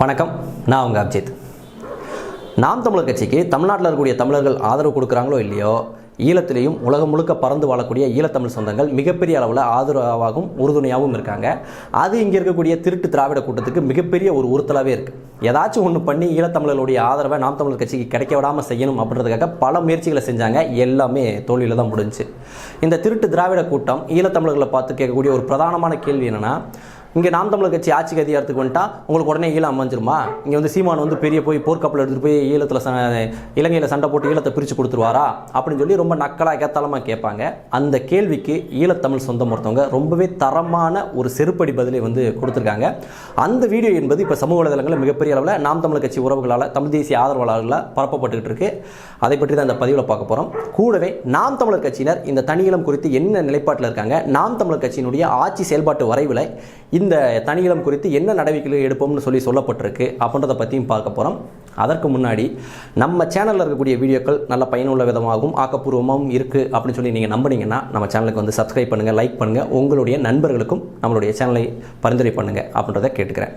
வணக்கம் நான் உங்கள் அப்ஜித். நாம் தமிழர் கட்சிக்கு தமிழ்நாட்டில் இருக்கக்கூடிய தமிழர்கள் ஆதரவு கொடுக்குறாங்களோ இல்லையோ ஈழத்திலையும் உலகம் முழுக்க பறந்து வாழக்கூடிய ஈழத்தமிழ் சொந்தங்கள் மிகப்பெரிய அளவில் ஆதரவாகவும் உறுதுணையாகவும் இருக்காங்க. அது இங்கே இருக்கக்கூடிய திருட்டு திராவிட கூட்டத்துக்கு மிகப்பெரிய ஒரு உறுத்தலாகவே இருக்குது ஏதாச்சும் ஒன்று பண்ணி ஈழத்தமிழர்களுடைய ஆதரவை நாம் தமிழர் கட்சிக்கு கிடைக்க விடாமல் செய்யணும் அப்படின்றதுக்காக பல முயற்சிகளை செஞ்சாங்க. எல்லாமே தோல்வியில் தான் முடிஞ்சுச்சு. இந்த திருட்டு திராவிட கூட்டம் ஈழத்தமிழர்களை பார்த்து கேட்கக்கூடிய ஒரு பிரதானமான கேள்வி என்னென்னா இங்கே நாம் தமிழர் கட்சி ஆட்சிக்கு அதிகாரத்துக்கு வந்துட்டா உங்களுக்கு உடனே ஈழம் அமைஞ்சிருமா? இங்கே வந்து சீமான் வந்து பெரிய போய் போர்க்கப்பல் எடுத்துகிட்டு போய் ஈழத்தில் ச இலங்கையில் சண்டை போட்டு ஈழத்தை பிரித்து கொடுத்துருவாரா? அப்படின்னு சொல்லி ரொம்ப நக்கலாக கேத்தாளமாக கேட்பாங்க. அந்த கேள்விக்கு ஈழத்தமிழ் சொந்தம் ஒருத்தவங்க ரொம்பவே தரமான ஒரு செருப்படி பதிலை வந்து கொடுத்துருக்காங்க. அந்த வீடியோ என்பது இப்போ சமூக வலைதளங்களில் மிகப்பெரிய அளவில் நாம் தமிழர் கட்சி உறவுகளால் தமிழ் தேசிய ஆதரவாளர்களால் பரப்பப்பட்டுக்கிட்டு இருக்கு. அதை பற்றி தான் இந்த பதிவில் பார்க்க போகிறோம் கூடவே நாம் தமிழர் கட்சியினர் இந்த தனியிலம் குறித்து என்ன நிலைப்பாட்டில் இருக்காங்க? நாம் தமிழர் கட்சியினுடைய ஆட்சி செயல்பாட்டு வரைவில் இந்த இந்த தனியிலம் குறித்து என்ன நடவடிக்கைகள் எடுப்போம்னு சொல்லி சொல்லப்பட்டிருக்கு அப்படின்றத பற்றியும் பார்க்க போகிறோம் அதற்கு முன்னாடி நம்ம சேனலில் இருக்கக்கூடிய வீடியோக்கள் நல்ல பயனுள்ள விதமாகவும் ஆக்கப்பூர்வமாகவும் இருக்குது அப்படின்னு சொல்லி நீங்கள் நம்புனீங்கன்னா நம்ம சேனலுக்கு வந்து சப்ஸ்கிரைப் பண்ணுங்கள் லைக் பண்ணுங்கள் உங்களுடைய நண்பர்களுக்கும் நம்மளுடைய சேனலை பரிந்துரை பண்ணுங்கள் அப்படின்றத கேட்டுக்கிறேன்.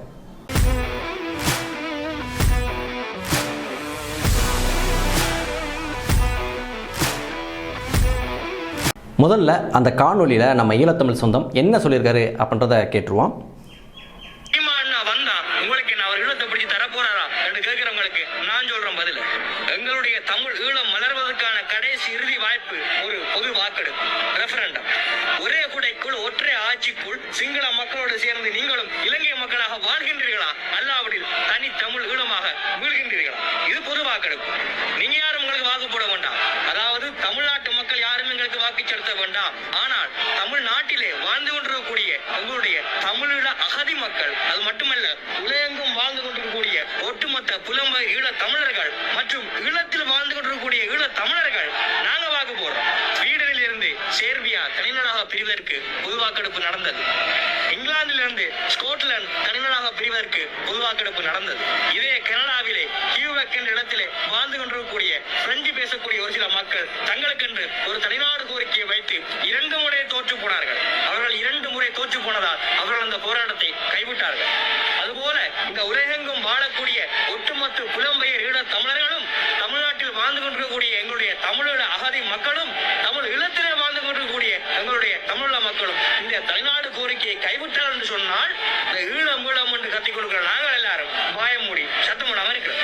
முதல்ல அந்த காணொளியில் நம்ம ஈழத்தமிழ் சொந்தம் என்ன சொல்லியிருக்காரு அப்படின்றத கேட்டுருவோம். வந்தா உங்களுக்கு நான் அவர் ஈழத்தை பிடிச்சி போறாரா சொல்றேன் பதில். எங்களுடைய தமிழ் ஈழம் கடைசி இறுதி வாய்ப்பு ஒரு வாக்கெடுப்பு ஒரே குடைக்குள் ஒற்றை ஆட்சிக்குள் சிங்கள மக்களோடு சேர்ந்து நீங்களும் இலங்கை மக்களாக வாழ்கின்றீர்களா? அல்லாவிடில் தனி தமிழ் ஈழமாக மீழ்கின்றீர்களா இது பொது வாக்கெடுப்பு. நீங்க யாரும் உங்களுக்கு வாக்கு போட வேண்டாம் அதாவது தமிழ்நாட்டு மக்கள் யாரும் எங்களுக்கு வாக்கு செலுத்த வேண்டாம் ஆனால் தமிழ்நாட்டிலே வாழ்ந்து கொண்டிருக்கக்கூடிய உங்களுடைய தமிழீழ அகதி மக்கள் அது மட்டுமல்ல உலகெங்கும் வாழ்ந்து கொண்டிருக்கக்கூடிய ஒட்டுமொத்த புலம்பெயர் ஈழ தமிழர்கள் மற்றும் ஈழ வாழ்ந்து கொண்டிருக்கக்கூடிய ஈழ தமிழர்கள் நாங்க வாக்கு போடுறோம் ஸ்வீடனில் இருந்து சேர்பியா தனிநாடாக பிரிவதற்கு பொது வாக்கெடுப்பு நடந்தது. இங்கிலாந்திலிருந்து ஸ்கொட்லாந்து தனிநாடாக பிரிவதற்கு பொது வாக்கெடுப்பு நடந்தது. இதே கனடாவிலே கியூபெக் என்ற இடத்திலே வாழ்ந்து கொண்டிருக்கக்கூடிய பிரெஞ்சு பேசக்கூடிய ஒரு சில மக்கள் தங்களுக்கென்று ஒரு தனிநாடு கோரிக்கையை வைத்து இரண்டு முறை தோற்று போனார்கள். அவர்கள் இரண்டு முறை தோற்று போனதால் அவர்கள் அந்த போராட்டத்தை கைவிட்டார்கள். அதுபோல இந்த உலகெங்கும் வாழக்கூடிய ஒட்டுமொத்த புலம்பெயர் ஈழ தமிழர்களும் தமிழ்நாட்டில் வாழ்ந்து கொண்டிருக்கக்கூடிய எங்களுடைய தமிழீழ அகதி மக்களும் தமிழ் இளத்திலே வாழ்ந்து கொண்டிருக்கக்கூடிய எங்களுடைய தமிழீழ மக்களும் இந்த தனிநாடு கோரிக்கையை கைவிட்டார் என்று சொன்னால் இந்த ஈழம் ஈழம் என்று கத்திக் கொடுக்கிற நாங்கள் எல்லாரும் வாய மூடி சத்தம் சத்தமிடாம இருக்கிறோம்.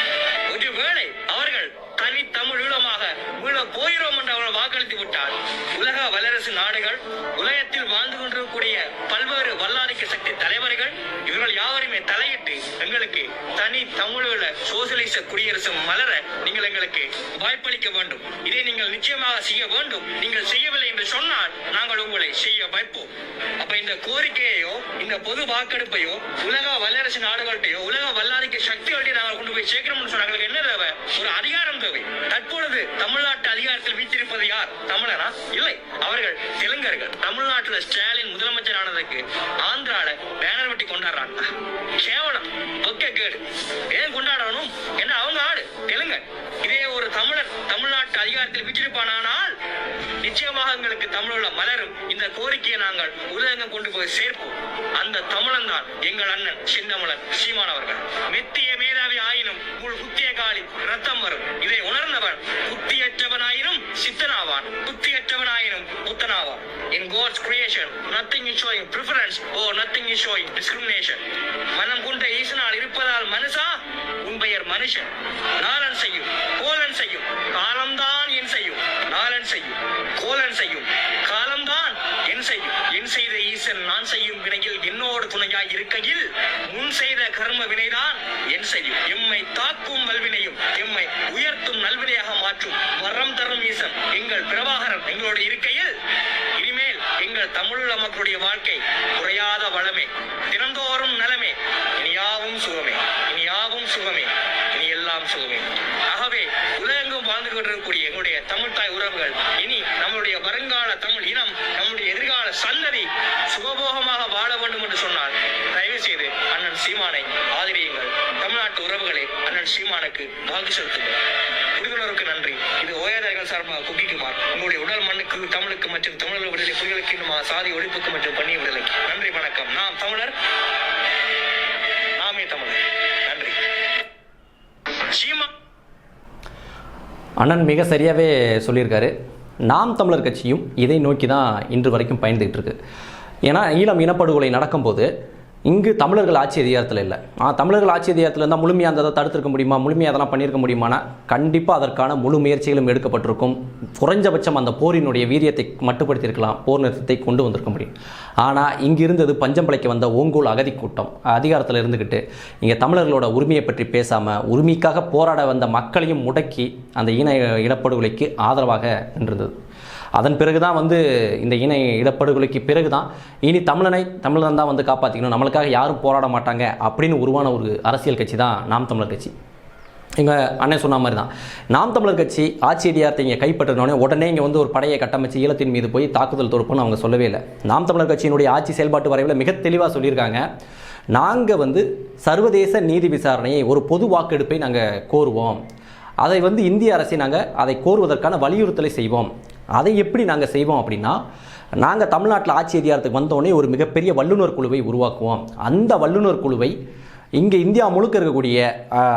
ஒருவேளை அவர்கள் தனி தமிழ் ஈழமாக மீள போகிறோம் என்று அவர்கள் வாக்களித்து விட்டால் உலக வல்லரசு நாடுகள் உலகத்தில் வாழ்ந்து கொண்டிருக்கக்கூடிய பல்வேறு வல்லாதிக்க சக்தி தலைவர்கள் இவர்கள் யார் யாவருமே தலையிட்டு எங்களுக்கு தனி தமிழீழ சோசியலிச குடியரசு மலர நீங்கள் எங்களுக்கு வாய்ப்பளிக்க வேண்டும். இதை நீங்கள் நிச்சயமாக செய்ய வேண்டும். நீங்கள் செய்யவில்லை என்று சொன்னால் நாங்கள் உங்களை செய்ய வைப்போம். அப்ப இந்த கோரிக்கையோ இந்த பொது வாக்கெடுப்பையோ உலக வல்லரசு நாடுகள்கிட்டயோ உலக வல்லாதிக்க சக்திகள்கிட்ட நாங்கள் கொண்டு போய் சேர்க்கணும்னு சொன்னாங்க எங்களுக்கு என்ன தேவை? ஒரு அதிகாரம் தேவை. தற்பொழுது தமிழ்நாட்டு அதிகாரத்தில் வீற்றிருப்பது யார்? தமிழனா? இல்லை. அவர்கள் தெலுங்கர்கள். தமிழ்நாட்டுல ஸ்டாலின் முதலமைச்சர் ஆனதுக்கு ஆந்திரால பேனர் வெட்டி கொண்டாடுறாங்க. கேவலம். ஒக்கே கேடு ஏன் கொண்டாடணும்? என்ன அவங்க ஆடு தெலுங்கன் இதே ஒரு தமிழர் தமிழ்நாட்டு அதிகாரத்தில் வீற்றிருப்பானால் நிச்சயமாக எங்களுக்கு தமிழுள்ள மலரும். இந்த கோரிக்கையை நாங்கள் உருதங்கம் கொண்டு போய் சேர்ப்போம். அந்த தமிழன் தான் எங்கள் அண்ணன் சின்னமலன் சீமான் அவர்கள். மெத்திய ரத்தம் வரும் இதை உணர்ந்தவன் புத்தியற்றவனாயினும் சித்தனாவான். புத்தியற்றவனாயினும் புத்தனாவான். In God's creation nothing is showing preference or nothing is showing discrimination மனம் கொண்ட ஈசனால் இருப்பதால் மனுஷா? உன் பெயர் மனுஷன். நாளன் செய்யும் கோலன் செய்யும் காலம்தான் என் செய்யும். நாளன் செய்யும் கோலன் செய்யும். கால என் செய்யும். என் செய்த ஈசன் நான் செய்யும் வினையில் என்னோடு துணையாய் இருக்கையில் முன் செய்த கர்ம வினைதான் என் செய்யும். எம்மை தாக்கும் வல்வினையும் எம்மை உயர்த்தும் நல்வினையாக மாற்றும் வரம் தரும் ஈசன் எங்கள் பிரபாகரன் எங்களோடு இருக்கையில். இனிமேல் எங்கள் தமிழ் மக்களுடைய வாழ்க்கை குறையாத வளமே தினந்தோறும் நலமே. இனியாவும் சுகமே இனியாவும் சுகமே இனி எல்லாம் சுகமே. ஆகவே உலகெங்கும் வாழ்ந்து கொண்டிருக்கக்கூடிய எங்களுடைய தமிழ் தாய் உறவுகள் இனி நம்மளுடைய வருங்கால தமிழ் இனம் சன்னதி சுகபோகமாக வாழ வேண்டும் என்று சொன்னார் தயவு செய்து அண்ணன் சீமானை ஆதரியுங்கள். தமிழ்நாட்டு உறவுகளை அண்ணன் சீமானுக்கு வாக்கு செலுத்துங்கள். புரிந்துணர்வுக்கு நன்றி. இது ஓயாதாரிகள் சார்பாக குக்கிக்குமார். உங்களுடைய உடல் மண்ணுக்கு தமிழுக்கு மற்றும் தமிழர் விடுதலை புலிகளுக்கு இன்னும் சாதி ஒழிப்புக்கு மற்றும் பணிய விடுதலைக்கு நன்றி வணக்கம். நாம் தமிழர் நாமே தமிழர். நன்றி. சீமா அண்ணன் மிக சரியாகவே சொல்லியிருக்காரு. நாம் தமிழர் கட்சியும் இதை நோக்கி தான் இன்று வரைக்கும் பயந்துகிட்டு இருக்கு. ஏன்னா ஈழம் இனப்படுகொலை நடக்கும்போது இங்கு தமிழர்கள் ஆட்சி அதிகாரத்தில் இல்லை. தமிழர்கள் ஆட்சி அதிகாரத்தில் இருந்தால் முழுமையாக அந்த தடுத்திருக்க முடியுமா? முழுமையாக அதெல்லாம் பண்ணியிருக்க முடியுமானா? கண்டிப்பாக அதற்கான முழு முயற்சிகளும் எடுக்கப்பட்டிருக்கும். குறைஞ்சபட்சம் அந்த போரினுடைய வீரியத்தை மட்டுப்படுத்தியிருக்கலாம். போர் நிறுத்தத்தை கொண்டு வந்திருக்க முடியும். ஆனால் இங்கு இருந்தது பஞ்சம் வந்த ஓங்கோல் அகதி கூட்டம். அதிகாரத்தில் இருந்துக்கிட்டு இங்கே தமிழர்களோட உரிமையை பற்றி பேசாமல் உரிமைக்காக போராட வந்த மக்களையும் முடக்கி அந்த இன இனப்படுகொலைக்கு ஆதரவாக நின்றிருந்தது. அதன் பிறகு தான் வந்து இந்த இன இடப்படுகொலைக்கு பிறகு தான் இனி தமிழனை தமிழன் தான் வந்து காப்பாற்றிக்கணும் நம்மளுக்காக யாரும் போராட மாட்டாங்க அப்படின்னு உருவான ஒரு அரசியல் கட்சி தான் நாம் தமிழர் கட்சி. எங்கள் அண்ணன் சொன்ன மாதிரி தான் நாம் தமிழர் கட்சி ஆட்சி அதிகாரத்தை இங்கே கைப்பற்றினோடனே உடனே இங்கே வந்து ஒரு படையை கட்டமைச்சு ஈழத்தின் மீது போய் தாக்குதல் தொடுப்புன்னு அவங்க சொல்லவே இல்லை. நாம் தமிழர் கட்சியினுடைய ஆட்சி செயல்பாட்டு வரைவில் மிக தெளிவாக சொல்லியிருக்காங்க. நாங்கள் வந்து சர்வதேச நீதி விசாரணையை ஒரு பொது வாக்கெடுப்பை நாங்கள் கோருவோம். அதை வந்து இந்திய அரசை நாங்கள் அதை கோருவதற்கான வலியுறுத்தலை செய்வோம். அதை எப்படி நாங்கள் செய்வோம் அப்படின்னா நாங்கள் தமிழ்நாட்டில் ஆட்சி அதிகாரத்துக்கு வந்தோடனே ஒரு மிகப்பெரிய வல்லுநர் குழுவை உருவாக்குவோம். அந்த வல்லுநர் குழுவை இங்கே இந்தியா முழுக்க இருக்கக்கூடிய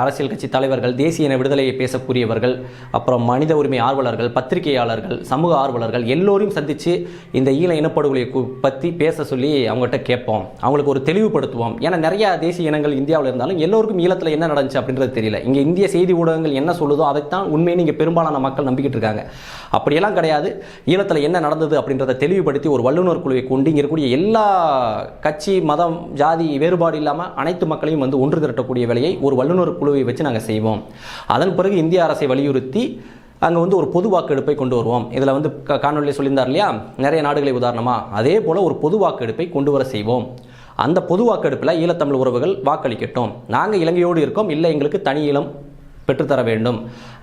அரசியல் கட்சி தலைவர்கள் தேசிய இன விடுதலையை பேசக்கூடியவர்கள் அப்புறம் மனித உரிமை ஆர்வலர்கள் பத்திரிகையாளர்கள் சமூக ஆர்வலர்கள் எல்லோரையும் சந்தித்து இந்த ஈழ இனப்படுகொலையை பற்றி பேச சொல்லி அவங்ககிட்ட கேட்போம். அவங்களுக்கு ஒரு தெளிவுபடுத்துவோம். ஏன்னா நிறையா தேசிய இனங்கள் இந்தியாவில் இருந்தாலும் எல்லோருக்கும் ஈழத்தில் என்ன நடந்துச்சு அப்படின்றது தெரியல. இங்கே இந்திய செய்தி ஊடகங்கள் என்ன சொல்லுதோ அதைத்தான் உண்மையை இங்கே பெரும்பாலான மக்கள் நம்பிக்கிட்டு இருக்காங்க. அப்படியெல்லாம் கிடையாது. ஈழத்தில் என்ன நடந்தது அப்படின்றத தெளிவுபடுத்தி ஒரு வல்லுநர் குழுவை கொண்டு இங்கே இருக்கக்கூடிய எல்லா கட்சி மதம் ஜாதி வேறுபாடு இல்லாமல் அனைத்து மக்களையும் வந்து ஒன்று திரட்டக்கூடிய வேலையை ஒரு வல்லுநர் குழுவை வச்சு நாங்கள் செய்வோம். அதன் பிறகு இந்திய அரசை வலியுறுத்தி அங்கே வந்து ஒரு பொது வாக்கெடுப்பை கொண்டு வருவோம். இதில் வந்து காணொலியில் சொல்லியிருந்தார் இல்லையா? நிறைய நாடுகளை உதாரணமாக அதே போல் ஒரு பொது வாக்கெடுப்பை கொண்டு வர செய்வோம். அந்த பொது வாக்கெடுப்பில் ஈழத்தமிழ் உறவுகள் வாக்களிக்கட்டும். நாங்கள் இலங்கையோடு இருக்கோம். இல்லை எங்களுக்கு தனி ஈழம் பெற்றுத்தர வேண்டும்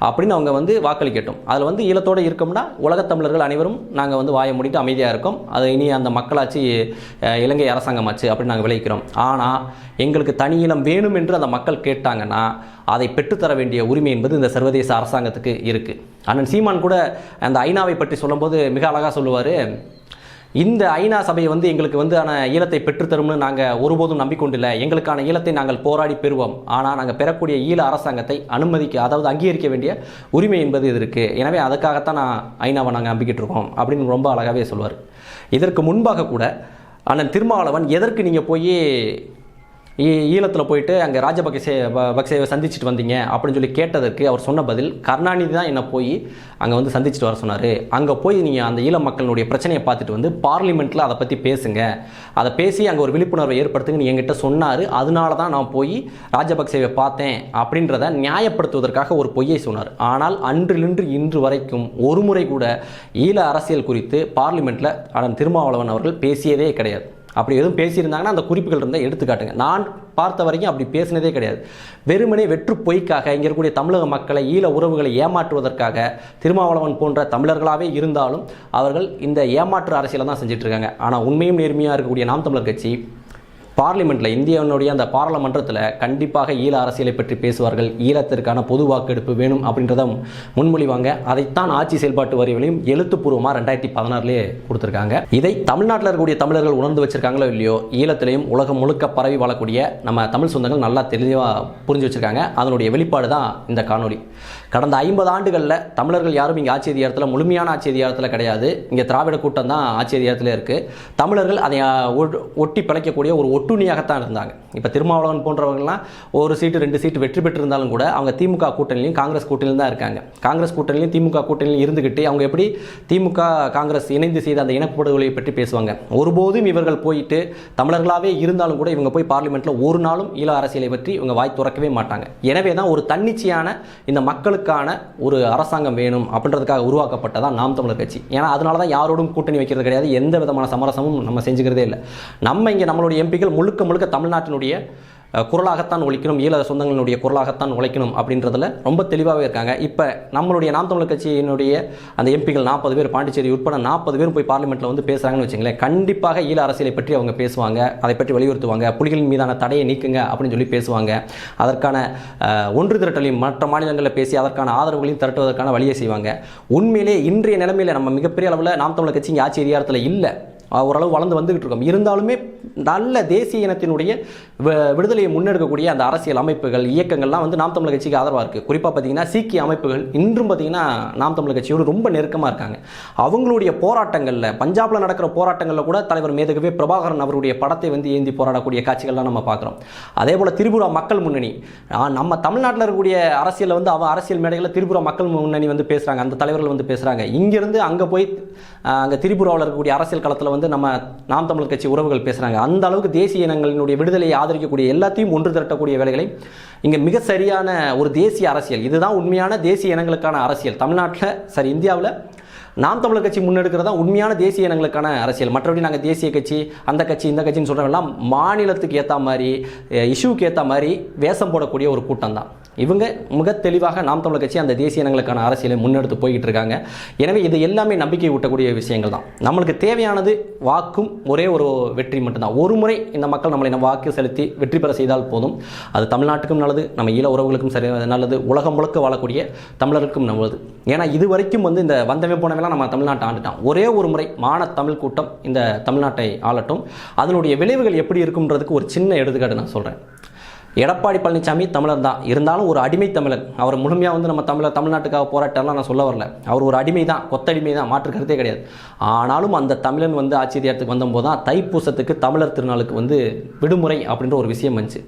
அப்படின்னு அவங்க வந்து வாக்களிக்கட்டும் அதில் வந்து ஈழத்தோடு இருக்கோம்னா உலகத் தமிழர்கள் அனைவரும் நாங்கள் வந்து வாயை மூடிட்டு அமைதியாக இருக்கோம். அது இனி அந்த மக்களாட்சி இலங்கை அரசாங்கமாச்சு அப்படின்னு நாங்கள் விளைவிக்கிறோம். ஆனால் எங்களுக்கு தனி ஈழம் வேணும் என்று அந்த மக்கள் கேட்டாங்கன்னா அதை பெற்றுத்தர வேண்டிய உரிமை என்பது இந்த சர்வதேச அரசாங்கத்துக்கு இருக்குது அண்ணன் சீமான் கூட அந்த ஐநாவை பற்றி சொல்லும்போது மிக அழகாக சொல்லுவார் இந்த ஐநா சபை வந்து எங்களுக்கு வந்து ஆன ஈழத்தை பெற்றுத்தரும்னு நாங்கள் ஒருபோதும் நம்பிக்கொண்டில்லை. எங்களுக்கான ஈழத்தை நாங்கள் போராடி பெறுவோம். ஆனால் நாங்கள் பெறக்கூடிய ஈழ அரசாங்கத்தை அனுமதிக்க அதாவது அங்கீகரிக்க வேண்டிய உரிமை என்பது இது இருக்குது எனவே அதுக்காகத்தான் நான் ஐநாவை நாங்கள் நம்பிக்கிட்டு இருக்கோம் அப்படின்னு ரொம்ப அழகாகவே சொல்வார். இதற்கு முன்பாக கூட அண்ணன் திருமாவளவன் எதற்கு நீங்கள் போய் ஈழத்தில் போயிட்டு அங்கே ராஜபக்சே பக்சேவை சந்திச்சுட்டு வந்தீங்க அப்படின்னு சொல்லி கேட்டதற்கு அவர் சொன்ன பதில் கருணாநிதி தான் என்னை போய் அங்கே வந்து சந்திச்சுட்டு வர சொன்னார். அங்கே போய் நீங்கள் அந்த ஈழ மக்களுடைய பிரச்சனையை பார்த்துட்டு வந்து பார்லிமெண்ட்டில் அதை பற்றி பேசுங்க. அதை பேசி அங்கே ஒரு விழிப்புணர்வை ஏற்படுத்துங்கன்னு என்கிட்ட சொன்னார். அதனால தான் நான் போய் ராஜபக்சேவை பார்த்தேன். அப்படின்றத நியாயப்படுத்துவதற்காக ஒரு பொய்யை சொன்னார். ஆனால் அன்றிலின்று இன்று வரைக்கும் ஒரு முறை கூட ஈழ அரசியல் குறித்து பார்லிமெண்ட்டில் அதன் திருமாவளவன் அவர்கள் பேசியதே கிடையாது. அப்படி எதுவும் பேசியிருந்தாங்கன்னா அந்த குறிப்புகள் இருந்தால் எடுத்துக்காட்டுங்க. நான் பார்த்த வரைக்கும் அப்படி பேசினதே கிடையாது. வெறுமனே வெற்று பொய்க்காக இங்கே இருக்கக்கூடிய தமிழக மக்களை ஈழ உறவுகளை ஏமாற்றுவதற்காக திருமாவளவன் போன்ற தமிழர்களாகவே இருந்தாலும் அவர்கள் இந்த ஏமாற்று அரசியலை தான் செஞ்சிட்ருக்காங்க. ஆனால் உண்மையும் நேர்மையாக இருக்கக்கூடிய நாம் தமிழர் கட்சி பார்லிமெண்ட்டில் இந்தியாவினுடைய அந்த பாராளுமன்றத்தில் கண்டிப்பாக ஈழ அரசியலை பற்றி பேசுவார்கள். ஈழத்திற்கான பொது வாக்கெடுப்பு வேணும் அப்படின்றத முன்மொழிவாங்க. அதைத்தான் ஆட்சி செயல்பாட்டு வரிகளையும் எழுத்துப்பூர்வமாக ரெண்டாயிரத்தி பதினாறுலேயே கொடுத்துருக்காங்க. இதை தமிழ்நாட்டில் இருக்கக்கூடிய தமிழர்கள் உணர்ந்து வச்சிருக்காங்களோ இல்லையோ ஈழத்திலையும் உலகம் முழுக்க பரவி வாழக்கூடிய நம்ம தமிழ் சொந்தங்கள் நல்லா தெளிவாக புரிஞ்சு வச்சிருக்காங்க. அதனுடைய வெளிப்பாடு தான் இந்த காணொளி. கடந்த ஐம்பது ஆண்டுகளில் தமிழர்கள் யாரும் இங்கே ஆட்சி அதிகாரத்தில் முழுமையான ஆட்சி அதிகாரத்தில் கிடையாது. இங்கே திராவிட கூட்டம் தான் ஆட்சி அதிகாரத்தில் இருக்குது தமிழர்கள் அதை ஒட்டி பிழைக்கக்கூடிய ஒரு ஒட்டுணியாகத்தான் இருந்தாங்க. இப்போ திருமாவளவன் போன்றவர்கள்லாம் ஒரு சீட்டு ரெண்டு சீட்டு வெற்றி பெற்றிருந்தாலும் கூட அவங்க திமுக கூட்டணிலையும் காங்கிரஸ் கூட்டணியிலும் தான் இருக்காங்க. காங்கிரஸ் கூட்டணியிலும் திமுக கூட்டணியிலும் இருந்துக்கிட்டு அவங்க எப்படி திமுக காங்கிரஸ் இணைந்து செய்த அந்த இனப்படுகொலையை பற்றி பேசுவாங்க. ஒருபோதும் இவர்கள் போயிட்டு தமிழர்களாகவே இருந்தாலும் கூட இவங்க போய் பார்லிமெண்ட்டில் ஒரு நாளும் ஈழ அரசியலை பற்றி இவங்க வாய் துறக்கவே மாட்டாங்க. எனவே தான் ஒரு தன்னிச்சையான இந்த மக்களுக்கான ஒரு அரசாங்கம் வேணும் அப்படின்றதுக்காக உருவாக்கப்பட்டதான் நாம் தமிழர் கட்சி. ஏன்னா அதனால தான் யாரோடும் கூட்டணி வைக்கிறது கிடையாது. எந்த விதமான சமரசமும் நம்ம செஞ்சுக்கிறதே இல்லை. நம்ம இங்கே நம்மளுடைய எம்பிக்கள் முழுக்க முழுக்க தமிழ்நாட்டினுடைய குரலாகத்தான் ஒழிக்கணும் ஈழ சொந்தங்களினுடைய குரலாகத்தான் உழைக்கணும் அப்படின்றதுல ரொம்ப தெளிவாகவே இருக்காங்க. இப்போ நம்மளுடைய நாம் தமிழ் கட்சியினுடைய அந்த எம்பிகள் நாற்பது பேர் பாண்டிச்சேரி உட்பட நாற்பது பேரும் போய் பார்லிமெண்ட்டில் வந்து பேசுகிறாங்கன்னு வச்சுங்களேன் கண்டிப்பாக ஈழ அரசியலை பற்றி அவங்க பேசுவாங்க அதை பற்றி வலியுறுத்துவாங்க புலிகளின் மீதான தடையை நீக்குங்க அப்படின்னு சொல்லி பேசுவாங்க. அதற்கான ஒன்று திரட்டலையும் மற்ற மாநிலங்களில் பேசி அதற்கான ஆதரவுகளையும் திரட்டுவதற்கான வழியை செய்வாங்க. உண்மையிலே இன்றைய நிலைமையில் நம்ம மிகப்பெரிய அளவில் நாம் தமிழர் கட்சி இங்கே ஆட்சி அதிகாரத்தில் இல்லை. ஓரளவு வளர்ந்து வந்துகிட்டு இருக்கோம். இருந்தாலுமே நல்ல தேசிய இனத்தினுடைய விடுதலையை முன்னெடுக்கக்கூடிய அந்த அரசியல் அமைப்புகள் இயக்கங்கள்லாம் வந்து நாம் தமிழர் கட்சிக்கு ஆதரவாக இருக்குது குறிப்பாக பார்த்தீங்கன்னா சீக்கிய அமைப்புகள் இன்றும் பார்த்தீங்கன்னா நாம் தமிழர் கட்சியோடு ரொம்ப நெருக்கமாக இருக்காங்க. அவங்களுடைய போராட்டங்களில் பஞ்சாபில் நடக்கிற போராட்டங்களில் கூட தலைவர் மேதகவே பிரபாகரன் அவருடைய படத்தை வந்து ஏந்தி போராடக்கூடிய காட்சிகள்லாம் நம்ம பார்க்குறோம் அதே போல் திரிபுரா மக்கள் முன்னணி. நம்ம தமிழ்நாட்டில் இருக்கக்கூடிய அரசியலில் வந்து அவன் அரசியல் மேடைகளில் திரிபுரா மக்கள் முன்னணி வந்து பேசுகிறாங்க அந்த தலைவர்கள் வந்து பேசுகிறாங்க இங்கேருந்து அங்கே போய் அங்கே திரிபுராவில் இருக்கக்கூடிய அரசியல் களத்தில் வந்து நம்ம நாம் தமிழ் கட்சி உறவுகள் பேசுகிறாங்க அந்த அளவுக்கு தேசிய இனங்களினுடைய விடுதலையை ஆதரிக்கக்கூடிய எல்லாத்தையும் ஒன்று திரட்டக்கூடிய வேலைகளை இங்கே மிக சரியான ஒரு தேசிய அரசியல். இதுதான் உண்மையான தேசிய இனங்களுக்கான அரசியல். தமிழ்நாட்டில் சரி இந்தியாவில் நாம் தமிழர் கட்சி முன்னெடுக்கிறதா உண்மையான தேசிய இனங்களுக்கான அரசியல். மற்றபடி நாங்கள் தேசிய கட்சி அந்த கட்சி இந்த கட்சின்னு சொல்கிறவெல்லாம் மாநிலத்துக்கு ஏற்ற மாதிரி இஷ்யூக்கு ஏற்ற மாதிரி வேஷம் போடக்கூடிய ஒரு கூட்டம் தான். இவங்க மிக தெளிவாக நாம் தமிழர் கட்சி அந்த தேசிய இனங்களுக்கான அரசியலை முன்னெடுத்து போய்கிட்டு இருக்காங்க. எனவே இது எல்லாமே நம்பிக்கை ஊட்டக்கூடிய விஷயங்கள் தான். நம்மளுக்கு தேவையானது வாக்கும் ஒரே ஒரு வெற்றி மட்டும்தான். ஒரு முறை இந்த மக்கள் நம்மளை நம்ம வாக்கு செலுத்தி வெற்றி பெற செய்தால் போதும். அது தமிழ்நாட்டுக்கும் நல்லது நம்ம ஈழ உறவுகளுக்கும் சரி நல்லது உலகம் முழுக்க வாழக்கூடிய தமிழருக்கும் நல்லது. ஏன்னா இது வரைக்கும் வந்து இந்த வந்தவன் போனவெல்லாம் நம்ம தமிழ்நாட்டை ஆண்டுட்டான். ஒரே ஒரு முறை மான தமிழ் கூட்டம் இந்த தமிழ்நாட்டை ஆளட்டும். அதனுடைய விளைவுகள் எப்படி இருக்கும்ன்றதுக்கு ஒரு சின்ன எடுத்துக்காட்டு நான் சொல்கிறேன் எடப்பாடி பழனிசாமி தமிழர் தான். இருந்தாலும் ஒரு அடிமை தமிழன் அவர் முழுமையாக வந்து நம்ம தமிழர் தமிழ்நாட்டுக்காக போராட்டம்லாம் நான் சொல்ல வரல. அவர் ஒரு அடிமை தான் கொத்தடிமை தான் மாற்று கருத்தே கிடையாது. ஆனாலும் அந்த தமிழன் வந்து ஆச்சரியத்துக்கு வந்தபோது தான் தைப்பூசத்துக்கு தமிழர் திருநாளுக்கு வந்து விடுமுறை அப்படின்ற ஒரு விஷயம் வந்துச்சு.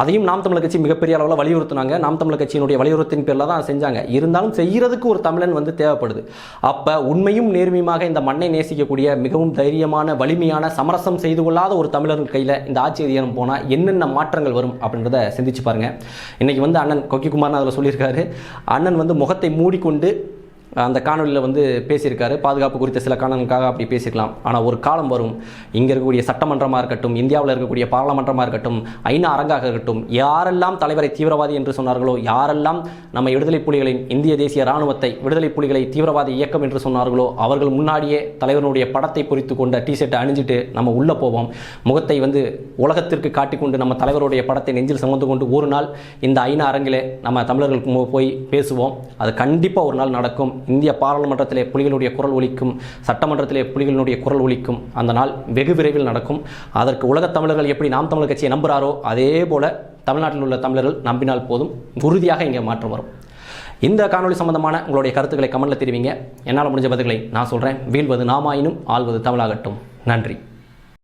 அதையும் நாம் தமிழர் கட்சி மிகப்பெரிய அளவில் வலியுறுத்தினாங்க. நாம் தமிழர் கட்சியினுடைய வலியுறுத்தின் பேரில் தான் செஞ்சாங்க. இருந்தாலும் செய்கிறதுக்கு ஒரு தமிழன் வந்து தேவைப்படுது. அப்போ உண்மையும் நேர்மையுமாக இந்த மண்ணை நேசிக்கக்கூடிய மிகவும் தைரியமான வலிமையான சமரசம் செய்து கொள்ளாத ஒரு தமிழர் கையில் இந்த ஆட்சி அதிகாரம் போனால் என்னென்ன மாற்றங்கள் வரும் அப்படின்றது சிந்திச்சு பாருங்க. இன்னைக்கு வந்து அண்ணன் கொக்கிக்குமார்னு அதில் சொல்லியிருக்காரு. அண்ணன் வந்து முகத்தை மூடிக்கொண்டு அந்த காணொலியில் வந்து பேசியிருக்காரு. பாதுகாப்பு குறித்த சில காரணங்களுக்காக அப்படி பேசியிருக்கலாம். ஆனால் ஒரு காலம் வரும். இங்கே இருக்கக்கூடிய சட்டமன்றமாக இருக்கட்டும் இந்தியாவில் இருக்கக்கூடிய பாராளுமன்றமாக இருக்கட்டும் ஐநா அரங்காக இருக்கட்டும் யாரெல்லாம் தலைவரை தீவிரவாதி என்று சொன்னார்களோ யாரெல்லாம் நம்ம விடுதலை புலிகளின் இந்திய தேசிய இராணுவத்தை விடுதலை புலிகளை தீவிரவாதி இயக்கம் என்று சொன்னார்களோ அவர்கள் முன்னாடியே தலைவனுடைய படத்தை பொறித்து கொண்ட டிஷர்ட்டை அணிஞ்சிட்டு நம்ம உள்ளே போவோம். முகத்தை வந்து உலகத்திற்கு காட்டிக்கொண்டு நம்ம தலைவருடைய படத்தை நெஞ்சில் சுமந்து கொண்டு ஒரு நாள் இந்த ஐநா அரங்கிலே நம்ம தமிழர்களுக்கு போய் பேசுவோம். அது கண்டிப்பாக ஒரு நாள் நடக்கும். இந்திய பாராளுமன்றத்திலே புலிகளுடைய குரல் ஒலிக்கும் சட்டமன்றத்திலே புலிகளினுடைய குரல் ஒலிக்கும் அந்த நாள் வெகு விரைவில் நடக்கும். அதற்கு உலகத் தமிழர்கள் எப்படி நாம் தமிழர் கட்சியை நம்புகிறாரோ அதே போல தமிழ்நாட்டில் உள்ள தமிழர்கள் நம்பினால் போதும் உறுதியாக இங்கே மாற்றம் வரும். இந்த காணொளி சம்பந்தமான உங்களுடைய கருத்துக்களை கமெண்ட்ல தெரிவிங்க. என்னால் முடிஞ்ச பதில்களை நான் சொல்கிறேன் வீழ்வது நாமாயினும் ஆள்வது தமிழாகட்டும். நன்றி.